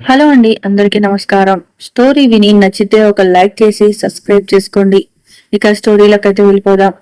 Hello అండి అందరికీ నమస్కారం. స్టోరీ విని నచ్చితే ఒక లైక్ చేసి సబ్స్క్రైబ్ చేసుకోండి. ఇక స్టోరీలోకి అయితే వెళ్ళిపోదాం.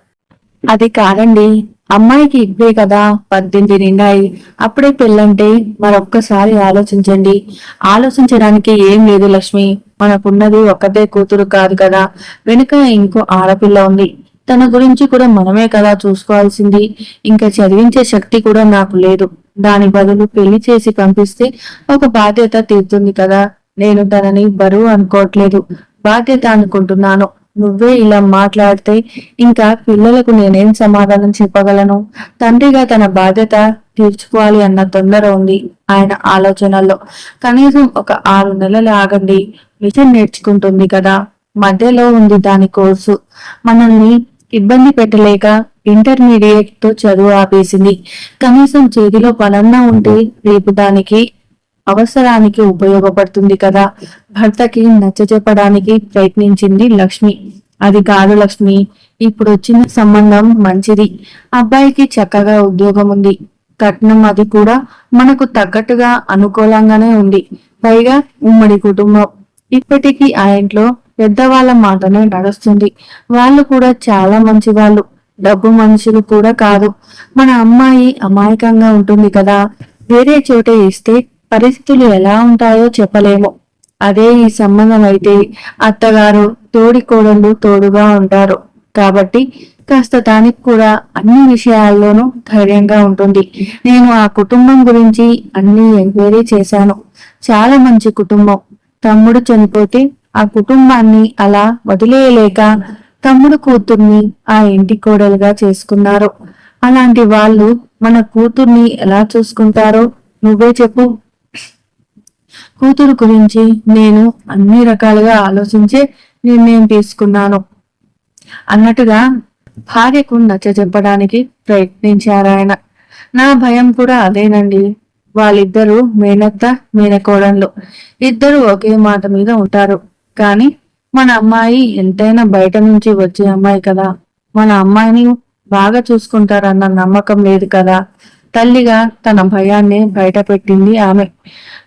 అది కాదండి అమ్మాయికి ఇవ్వే కదా పద్దెనిమిది నిండాయి. అప్పుడే పెళ్ళంటే మరొక్కసారి ఆలోచించండి. ఆలోచించడానికి ఏం లేదు లక్ష్మి. మనకున్నది ఒకటే కూతురు కాదు కదా. వెనుక ఇంకో ఆడపిల్ల ఉంది. తన గురించి కూడా మనమే కదా చూసుకోవాల్సింది. ఇంకా చదివించే శక్తి కూడా నాకు లేదు. దాని బదులు పెళ్ళి చేసి పంపిస్తే ఒక బాధ్యత తీరుతుంది కదా. నేను తనని బరువు అనుకోవట్లేదు. బాధ్యత అనుకుంటున్నాను. నువ్వే ఇలా మాట్లాడితే ఇంకా పిల్లలకు నేనేం సమాధానం చెప్పగలను? తండ్రిగా తన బాధ్యత తీర్చుకోవాలి అన్న తొందర ఉంది ఆయన ఆలోచనల్లో. కనీసం ఒక ఆరు నెలలు ఆగండి. మిషన్ నేర్చుకుంటుంది కదా. మధ్యలో ఉంది దాని కోర్సు. మనల్ని ఇబ్బంది పెట్టలేక ఇంటర్మీడియట్తో చదువు ఆపేసింది. కనీసం చేతిలో పనన్నా ఉంటే రేపు దానికి అవసరానికి ఉపయోగపడుతుంది కదా. భర్తకి నచ్చజెప్పడానికి ప్రయత్నించింది లక్ష్మి. అది కాదు లక్ష్మి ఇప్పుడు వచ్చిన సంబంధం మంచిది. అబ్బాయికి చక్కగా ఉద్యోగం ఉంది. కట్నం అది కూడా మనకు తగ్గట్టుగా అనుకూలంగానే ఉంది. పైగా ఉమ్మడి కుటుంబం. ఇప్పటికీ ఆ ఇంట్లో పెద్దవాళ్ళ మాటనే నడుస్తుంది. వాళ్ళు కూడా చాలా మంచి వాళ్ళు డబ్బు మనుషులు కూడా కాదు. మన అమ్మాయి అమాయకంగా ఉంటుంది కదా. వేరే చోట ఇస్తే పరిస్థితులు ఎలా ఉంటాయో చెప్పలేము. అదే ఈ సంబంధం అయితే అత్తగారు తోడి కోడళ్ళు తోడుగా ఉంటారు. కాబట్టి కాస్త దానికి కూడా అన్ని విషయాల్లోనూ ధైర్యంగా ఉంటుంది. నేను ఆ కుటుంబం గురించి అన్ని ఎంక్వైరీ చేశాను. చాలా మంచి కుటుంబం. తమ్ముడు చనిపోతే ఆ కుటుంబాన్ని అలా వదిలేయలేక తమ్ముడు కూతుర్ని ఆ ఇంటి కోడలుగా చేసుకున్నారు. అలాంటి వాళ్ళు మన కూతుర్ని ఎలా చూసుకుంటారో నువ్వే చెప్పు. కూతురు గురించి నేను అన్ని రకాలుగా ఆలోచించే నిర్ణయం తీసుకున్నాను. అన్నట్టుగా భార్యకు నచ్చ చెప్పడానికి ప్రయత్నించారాయన నా భయం కూడా అదేనండి. వాళ్ళిద్దరూ మేనత్త మేనకోడళ్ళు. ఇద్దరు ఒకే మాట మీద ఉంటారు. కానీ మన అమ్మాయి ఎంతైనా బయట నుంచి వచ్చే అమ్మాయి కదా. మన అమ్మాయిని బాగా చూసుకుంటారన్న నమ్మకం లేదు కదా. తల్లిగా తన భయాన్ని బయట పెట్టింది ఆమె.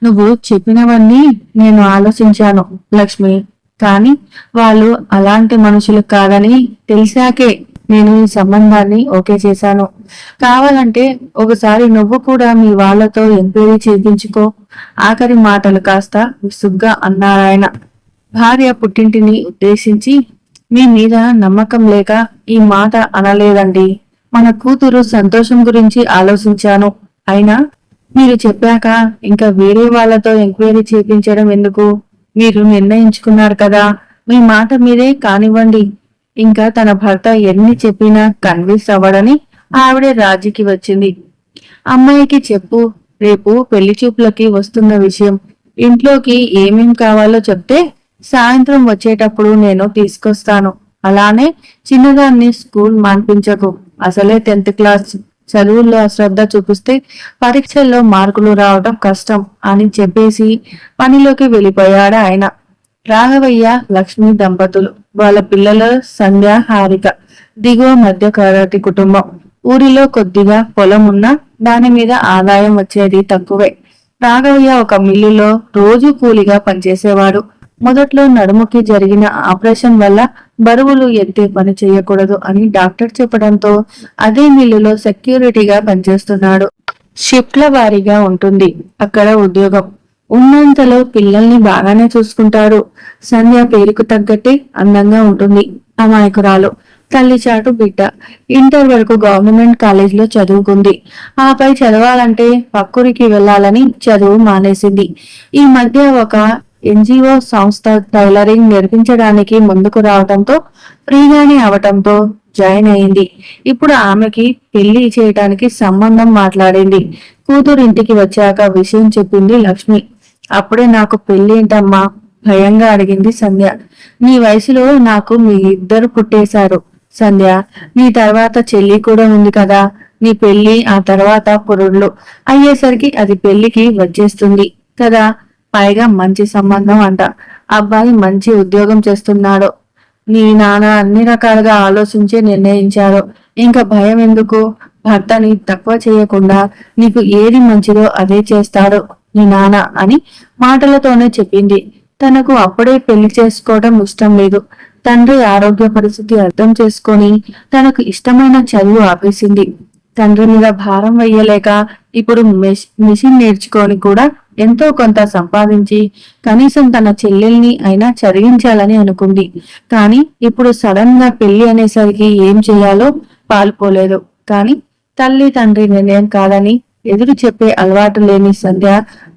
నువ్వు చెప్పినవన్నీ నేను ఆలోచించాను లక్ష్మి. కానీ వాళ్ళు అలాంటి మనుషులు కాదని తెలిసాకే నేను ఈ సంబంధాన్ని ఓకే చేశాను. కావాలంటే ఒకసారి నువ్వు కూడా మీ వాళ్ళతో ఎంక్వైరీ చేయించుకో. ఆఖరి మాటలు కాస్త విసుగ్గా అన్నారాయన. భార్య పుట్టింటిని ఉద్దేశించి మీ మీద నమ్మకం లేక ఈ మాట అనలేదండి. మన కూతురు సంతోషం గురించి ఆలోచించాను. అయినా మీరు చెప్పాక ఇంకా వేరే వాళ్ళతో ఎంక్వైరీ చేపించడం ఎందుకు? మీరు నిర్ణయించుకున్నారు కదా. మీ మాట మీదే కానివ్వండి. ఇంకా తన భర్త ఎన్ని చెప్పినా కన్విన్స్ అవ్వడని ఆవిడే రాజీకి వచ్చింది. అమ్మాయికి చెప్పు రేపు పెళ్ళి చూపులకి వస్తున్న విషయం. ఇంట్లోకి ఏమేం కావాలో చెప్తే సాయంత్రం వచ్చేటప్పుడు నేను తీసుకొస్తాను. అలానే చిన్నదాన్ని స్కూల్ మాన్పించకు. అసలే టెన్త్ క్లాస్ చదువుల్లో శ్రద్ధ చూపిస్తే పరీక్షల్లో మార్కులు రావడం కష్టం అని చెప్పేసి పనిలోకి వెళ్ళిపోయాడు ఆయన. రాఘవయ్య లక్ష్మి దంపతులు వాళ్ళ పిల్లలు సంధ్య హారిక దిగువ మధ్యతరగతి కుటుంబం. ఊరిలో కొద్దిగా పొలం ఉన్నా దాని మీద ఆదాయం వచ్చేది తక్కువే. రాఘవయ్య ఒక మిల్లులో రోజు కూలిగా పనిచేసేవాడు. మొదట్లో నడుముకి జరిగిన ఆపరేషన్ వల్ల బరువులు ఎత్తే పని చేయకూడదు అని డాక్టర్ చెప్పడంతో అదే మిల్లులో సెక్యూరిటీగా పనిచేస్తున్నాడు. షిఫ్ట్ల వారీగా ఉంటుంది అక్కడ ఉద్యోగం. ఉన్నంతలో పిల్లల్ని బాగానే చూసుకుంటాడు. సంధ్య పేరుకు తగ్గట్టే అందంగా ఉంటుంది. అమాయకురాలు. తల్లి చాటు బిడ్డ. ఇంటర్ వరకు గవర్నమెంట్ కాలేజీలో చదువుకుంది. ఆపై చదవాలంటే పక్కూరికి వెళ్ళాలని చదువు మానేసింది. ఈ మధ్య ఒక ఎన్జిఓ సంస్థ టైలరింగ్ నేర్పించడానికి ముందుకు రావడంతో ఫ్రీగానే అవటంతో జాయిన్ అయింది. ఇప్పుడు ఆమెకి పెళ్ళి చేయటానికి సంబంధం మాట్లాడింది. కూతురు ఇంటికి వచ్చాక విషయం చెప్పింది లక్ష్మి. అప్పుడే నాకు పెళ్ళి ఏంటమ్మా భయంగా అడిగింది సంధ్య. నీ వయసులో నాకు మీ ఇద్దరు పుట్టేశారు. సంధ్య నీ తర్వాత చెల్లి కూడా ఉంది కదా? నీ పెళ్ళి ఆ తర్వాత పురుళ్ళు అయ్యేసరికి అది పెళ్ళికి వచ్చేస్తుంది కదా? పైగా మంచి సంబంధం అంట. అబ్బాయి మంచి ఉద్యోగం చేస్తున్నాడు. నీ నాన్న అన్ని రకాలుగా ఆలోచించి నిర్ణయించారు. ఇంకా భయం ఎందుకు? భర్తని తక్కువ చేయకుండా నీకు ఏది మంచిదో అదే చేస్తాడు నీ నాన్న అని మాటలతోనే చెప్పింది. తనకు అప్పుడే పెళ్ళి చేసుకోవడం ఇష్టం లేదు. తండ్రి ఆరోగ్య పరిస్థితి అర్థం చేసుకొని తనకు ఇష్టమైన చదువు ఆపేసింది. తండ్రి మీద భారం వేయలేక ఇప్పుడు మెషిన్ మిషన్ నేర్చుకొని కూడా ఎంతో కొంత సంపాదించి కనీసం తన చెల్లెల్ని అయినా చదివించాలని అనుకుంది. కానీ ఇప్పుడు సడన్గా పెళ్ళి అనేసరికి ఏం చేయాలో పాల్పోలేదు. కానీ తల్లి తండ్రి నిర్ణయం కాదని ఎదురు చెప్పే అలవాటు లేని సంధ్య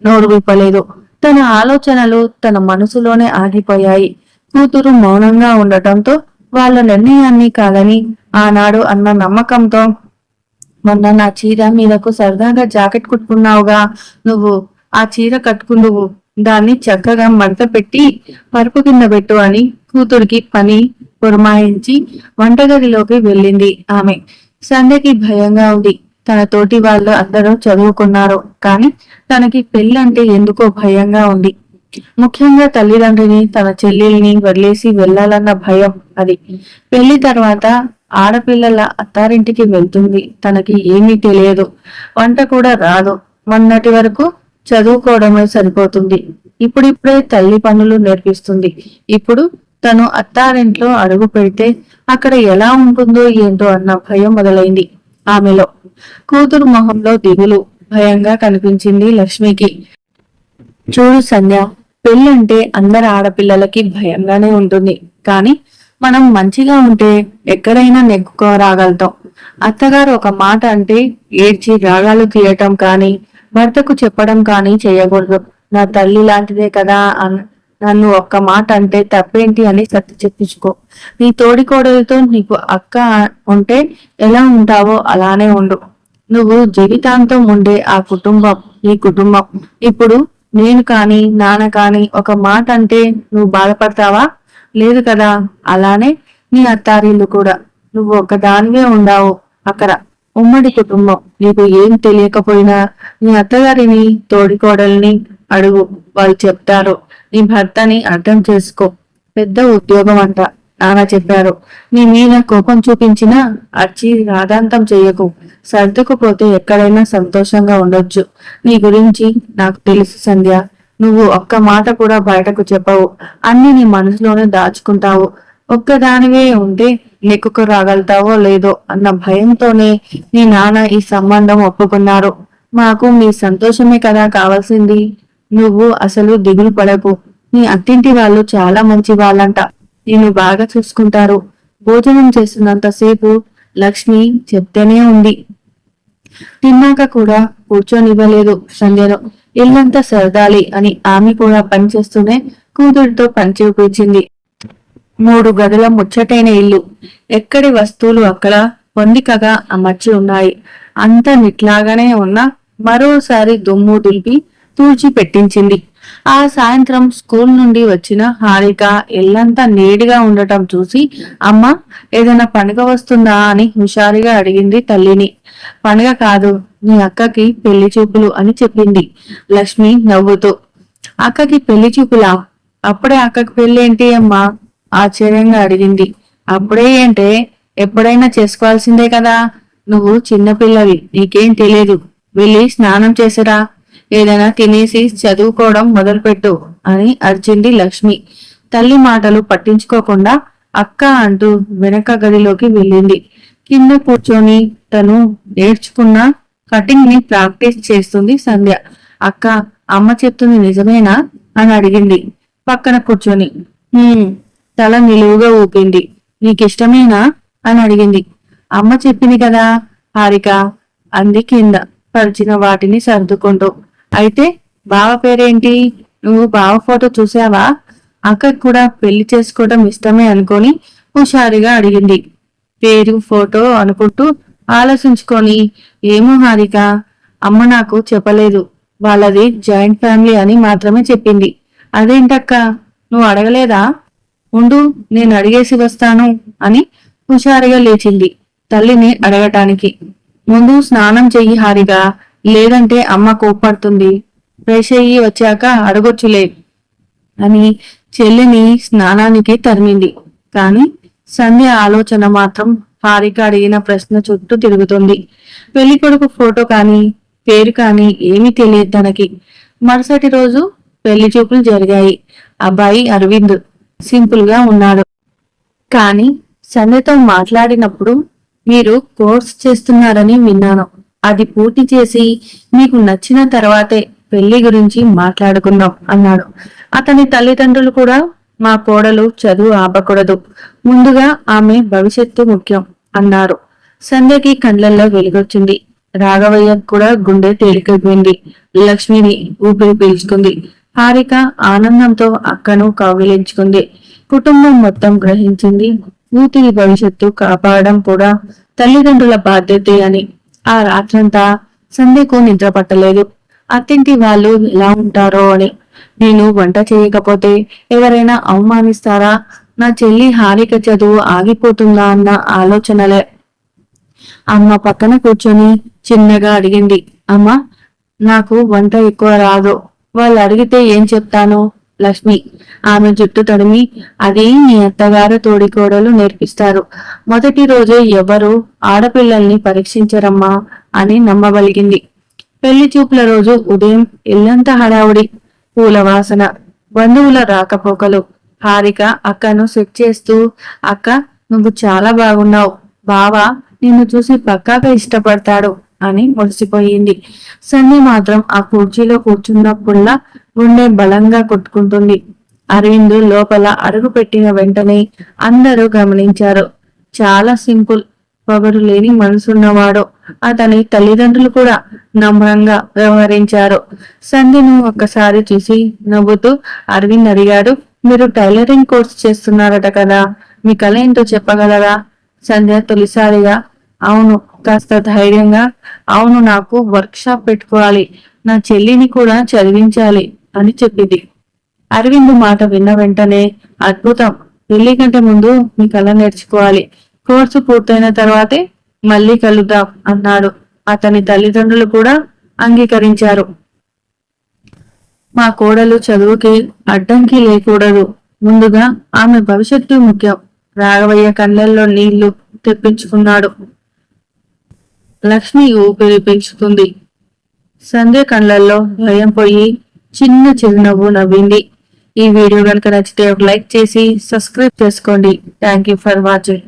నోరు విప్పలేదు. తన ఆలోచనలు తన మనసులోనే ఆగిపోయాయి. కూతురు మౌనంగా ఉండటంతో వాళ్ళ నిర్ణయాన్ని కాదని ఆనాడు అన్న నమ్మకంతో మొన్న నా చీర మీదకు సరదాగా జాకెట్ కుట్టుకున్నావుగా నువ్వు ఆ చీర కట్టుకుందువు దాన్ని చక్కగా మడత పెట్టి పరుపు కింద పెట్టు అని కూతురికి పని పురమాయించి వంటగదిలోకి వెళ్ళింది ఆమె. సంధ్యకి భయంగా ఉంది. తన తోటి వాళ్ళు అందరూ చదువుకున్నారు. కానీ తనకి పెళ్ళంటే ఎందుకో భయంగా ఉంది. ముఖ్యంగా తల్లిదండ్రిని తన చెల్లెల్ని వదిలేసి వెళ్ళాలన్న భయం అది. పెళ్ళి తర్వాత ఆడపిల్లల అత్తారింటికి వెళ్తుంది. తనకి ఏమీ తెలియదు. వంట కూడా రాదు. మొన్నటి వరకు చదువుకోవడమే సరిపోతుంది. ఇప్పుడిప్పుడే తల్లి పనులు నేర్పిస్తుంది. ఇప్పుడు తను అత్తారింట్లో అడుగు పెడితే అక్కడ ఎలా ఉంటుందో ఏంటో అన్న భయం మొదలైంది ఆమెలో. కూతురు మొహంలో దిగులు భయంగా కనిపించింది లక్ష్మికి. చూడు సంధ్య పెళ్ళంటే అందరు ఆడపిల్లలకి భయంగానే ఉంటుంది. కానీ మనం మంచిగా ఉంటే ఎక్కడైనా నెగ్గుకోరాగలుగుతాం. అత్తగారు ఒక మాట అంటే ఏడ్చి రాగాలు తీయటం కానీ భర్తకు చెప్పడం కానీ చేయకూడదు. నా తల్లి లాంటిదే కదా నన్ను ఒక్క మాట అంటే తప్పేంటి అని సర్ది చెప్పించుకో. నీ తోడి కోడలతో నీకు అక్క ఉంటే ఎలా ఉంటావో అలానే ఉండు. నువ్వు జీవితాంతం ఉండే ఆ కుటుంబం నీ కుటుంబం. ఇప్పుడు నేను కాని నాన్న కాని ఒక మాట అంటే నువ్వు బాధపడతావా? లేదు కదా అలానే నీ అత్తారిల్లు కూడా. నువ్వు ఒకదానివే ఉండావు అక్కడ. ఉమ్మడి కుటుంబం. నీకు ఏం తెలియకపోయినా నీ అత్తగారిని తోడికోడల్ని అడుగు. వాళ్ళు చెప్తారు. నీ భర్తని అర్థం చేసుకో. పెద్ద ఉద్యోగం అంట నాన్న చెప్పారు. నీ మీద కోపం చూపించినా అర్చి రాధాంతం చెయ్యకు. సర్దుకుపోతే ఎక్కడైనా సంతోషంగా ఉండొచ్చు. నీ గురించి నాకు తెలుసు సంధ్య. నువ్వు ఒక్క మాట కూడా బయటకు చెప్పవు. అన్ని నీ మనసులోనే దాచుకుంటావు. ఒక్కదానివే ఉంటే నెక్కుకు రాగలుగుతావో లేదో అన్న భయంతోనే నీ నాన్న ఈ సంబంధం ఒప్పుకున్నారు. మాకు మీ సంతోషమే కదా కావాల్సింది. నువ్వు అసలు దిగులు పడకు. నీ అత్తింటి వాళ్ళు చాలా మంచి వాళ్ళంట. నిన్ను బాగా చూసుకుంటారు. భోజనం చేస్తున్నంతసేపు లక్ష్మి చెప్తేనే ఉంది. తిన్నాక కూడా కూర్చొనివ్వలేదు సంధ్యను. ఇల్లంతా సరదాలి అని ఆమె కూడా పనిచేస్తూనే కూతురితో పని చూపించింది. మూడు గదుల ముచ్చటైన ఇల్లు. ఎక్కడి వస్తువులు అక్కడ? పొందికగా అమర్చి ఉన్నాయి అంత నిట్లాగానే ఉన్న మరోసారి దుమ్ము దులిపి తూచి పెట్టించింది. ఆ సాయంత్రం స్కూల్ నుండి వచ్చిన హారిక ఇల్లంతా నీడిగా ఉండటం చూసి అమ్మ ఏదైనా పండుగ వస్తుందా అని హుషారుగా అడిగింది తల్లిని. పండుగ కాదు నీ అక్కకి పెళ్ళి చూపులు అని చెప్పింది లక్ష్మి నవ్వుతూ. అక్కకి పెళ్ళి చూపులా? అప్పుడే అక్కకి పెళ్ళేంటి ఏంటి అమ్మా? ఆశ్చర్యంగా అడిగింది. అప్పుడే అంటే ఎప్పుడైనా చేసుకోవాల్సిందే కదా? నువ్వు చిన్నపిల్లవి నీకేం తెలియదు వెళ్ళి స్నానం చేసిరా. ఏదైనా తినేసి చదువుకోవడం మొదలుపెట్టు అని అర్చింది లక్ష్మి. తల్లి మాటలు పట్టించుకోకుండా అక్క అంటూ వెనక గదిలోకి వెళ్ళింది. కింద కూర్చొని తను నేర్చుకున్న కటింగ్ని ప్రాక్టీస్ చేస్తుంది సంధ్య. అక్క అమ్మ చెప్తుంది నిజమేనా? అని అడిగింది. పక్కన కూర్చొని. తల నిలువుగా ఊపింది. నీకిష్టమేనా? అని అడిగింది. అమ్మ చెప్పింది కదా హారిక అంది కింద పరిచిన వాటిని సర్దుకుంటూ. అయితే బావ పేరేంటి? నువ్వు బావ ఫోటో చూసావా? అక్కకు కూడా పెళ్ళి చేసుకోవడం ఇష్టమే అనుకొని హుషారుగా అడిగింది. పేరు ఫోటో అనుకుంటూ ఆలోచించుకొని ఏమో హారిక అమ్మ నాకు చెప్పలేదు. వాళ్ళది జాయింట్ ఫ్యామిలీ అని మాత్రమే చెప్పింది. అదేంటక్క? నువ్వు అడగలేదా? ఉండు నేను అడిగేసి వస్తాను అని హుషారుగా లేచింది తల్లిని అడగటానికి. ముందు స్నానం చెయ్యి హారిగా లేదంటే అమ్మ కోప్పడుతుంది. ఫ్రెష్ అయ్యి వచ్చాక అడగొచ్చులే అని చెల్లిని స్నానానికి తరిమింది. కాని సంధ్య ఆలోచన మాత్రం హారిక అడిగిన ప్రశ్న చుట్టూ తిరుగుతుంది. పెళ్ళి కొడుకు ఫోటో కానీ పేరు కానీ ఏమీ తెలియదు తనకి. మరుసటి రోజు పెళ్ళి చూపులు జరిగాయి. అబ్బాయి అరవింద్ సింపుల్గా ఉన్నాడు కానీ సంధ్యతో మాట్లాడినప్పుడు మీరు కోర్స్ చేస్తున్నారని విన్నాను. అది పూర్తి చేసి మీకు నచ్చిన తర్వాతే పెళ్ళి గురించి మాట్లాడుకుందాం అన్నాడు. అతని తల్లిదండ్రులు కూడా మా కోడలు చదువు ఆపకూడదు. ముందుగా ఆమె భవిష్యత్తు ముఖ్యం అన్నారు. సంధ్యకి కండ్లల్లో వెలుగొచ్చింది. రాఘవయ్య కూడా గుండె తేలికైపోయింది. లక్ష్మిని ఊపిరి పీల్చుకుంది. హారిక ఆనందంతో అక్కను కౌగిలించుకుంది. కుటుంబం మొత్తం గ్రహించింది. కూతురి భవిష్యత్తు కాపాడడం కూడా తల్లిదండ్రుల బాధ్యతే అని. ఆ రాత్రంతా సంధ్యకు నిద్ర పట్టలేదు. అత్తింటి వాళ్ళు ఎలా ఉంటారో అని. నేను వంట చేయకపోతే ఎవరైనా అవమానిస్తారా? నా చెల్లి హారిక చదువు ఆగిపోతుందా అన్న ఆలోచనలే. అమ్మ పక్కన కూర్చొని చిన్నగా అడిగింది. అమ్మ నాకు వంట ఎక్కువ రాదు. వాళ్ళు అడిగితే ఏం చెప్తాను లక్ష్మి. ఆమె జుట్టు తడిమి అది నీ అత్తగారు తోడికోడలు నేర్పిస్తారు. మొదటి రోజే ఎవరు ఆడపిల్లల్ని పరీక్షించరమ్మా అని నమ్మగలిగింది పెళ్ళి చూపుల రోజు ఉదయం ఇల్లంతా హడావుడి పూల వాసన బంధువుల రాకపోకలు. హారిక అక్కను సెట్ చేస్తూ అక్క నువ్వు చాలా బాగున్నావు. బావా నిన్ను చూసి పక్కాగా ఇష్టపడతాడు. అని మురిసిపోయింది సంధ్య మాత్రం ఆ కుర్చీలో కూర్చున్నప్పుల్లా గుండె బలంగా కొట్టుకుంటుంది. అరవింద్ లోపల అడుగు పెట్టిన వెంటనే అందరూ గమనించారు. చాలా సింపుల్ పొగరు లేని మనసున్నవాడు. అతని తల్లిదండ్రులు కూడా నమ్రంగా వ్యవహరించారు. సంధ్యను ఒక్కసారి చూసి నవ్వుతూ అరవింద్ అడిగాడు మీరు టైలరింగ్ కోర్స్ చేస్తున్నారట కదా మీ కళ ఏంటో చెప్పగలరా? సంధ్య తొలిసారిగా అవును కాస్త ధైర్యంగా. అవును నాకు వర్క్ షాప్ పెట్టుకోవాలి. నా చెల్లిని కూడా చదివించాలి అని చెప్పింది. అరవింద్ మాట విన్న వెంటనే అద్భుతం. పెళ్ళి కంటే ముందు మీ కళ నేర్చుకోవాలి. కోర్సు పూర్తయిన తర్వాతే మళ్ళీ కలుద్దాం అన్నాడు. అతని తల్లిదండ్రులు కూడా అంగీకరించారు. మా కోడలు చదువుకి అడ్డంకి లేకూడదు. ముందుగా ఆమె భవిష్యత్తు ముఖ్యం. రాఘవయ్య కళ్ళల్లో నీళ్ళు తెప్పించుకున్నాడు. లక్ష్మి ఊపిరి పీల్చుకుంది సంధ్య కళ్ళల్లో భయం పోయి చిన్న చిరునవ్వు నవ్వింది. ఈ వీడియో కనుక నచ్చితే ఒక లైక్ చేసి సబ్స్క్రైబ్ చేసుకోండి. Thank you for watching.